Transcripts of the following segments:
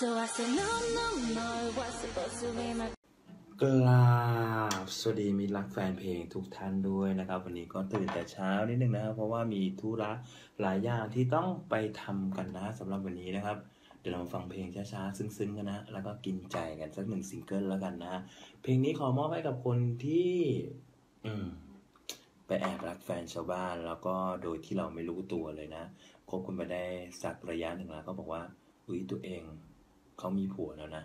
So I said, no, no, no, it was supposed to be my กราบสวัสดีมิตรรักแฟนเพลงทุกท่านด้วยนะครับ วันนี้ก็ตื่นแต่เช้านิดนึงนะครับ เพราะว่ามีธุระหลายอย่างที่ต้องไปทำกันนะสำหรับวันนี้นะครับ เดี๋ยวเรามาฟังเพลงช้าๆซึ้งๆกันนะ แล้วก็กินใจกันสักหนึ่งซิงเกิลแล้วกันนะ เพลงนี้ขอมอบให้กับคนที่ อืมไปแอบรักแฟนชาวบ้านแล้วก็โดยที่เราไม่รู้ตัวเลยนะคบกันไปได้สักระยะหนึ่งแล้วก็บอกว่าอุ้ยตัวเอง เขามีผัวแล้วนะ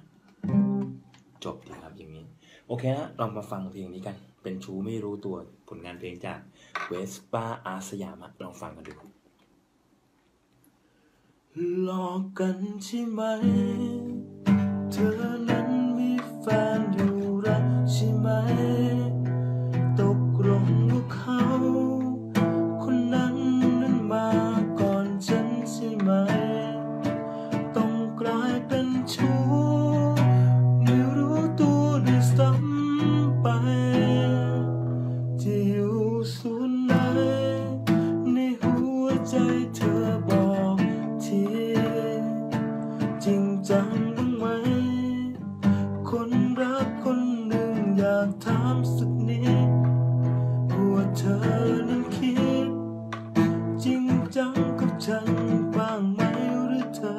จบดีครับอย่างนี้ โอเคนะลองมาฟังเพลงนี้กัน เป็นชู้ไม่รู้ตัวผลงานเพลงจากเวสป้าอาสยามลองฟังกันดูหลอกกันใช่ไหม เธอ ฉันบ้างไหมหรือเธอ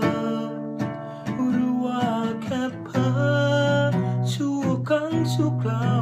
หรือว่าแค่เพ้อชั่วครั้งชั่วคราว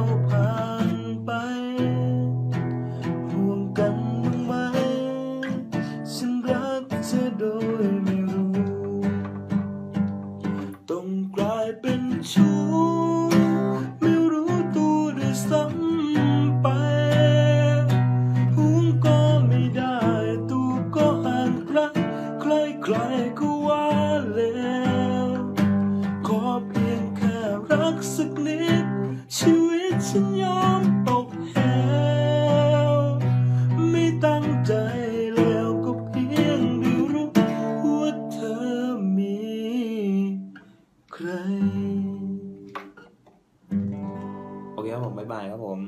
ใครก็ว่าแล้วขอเพียงแค่รักสักนิด ชีวิตฉันยอมตกแหวไม่ตั้งใจแล้วก็เพียงได้รู้ว่าเธอมีใคร โอเคครับผม บ๊ายบายครับผม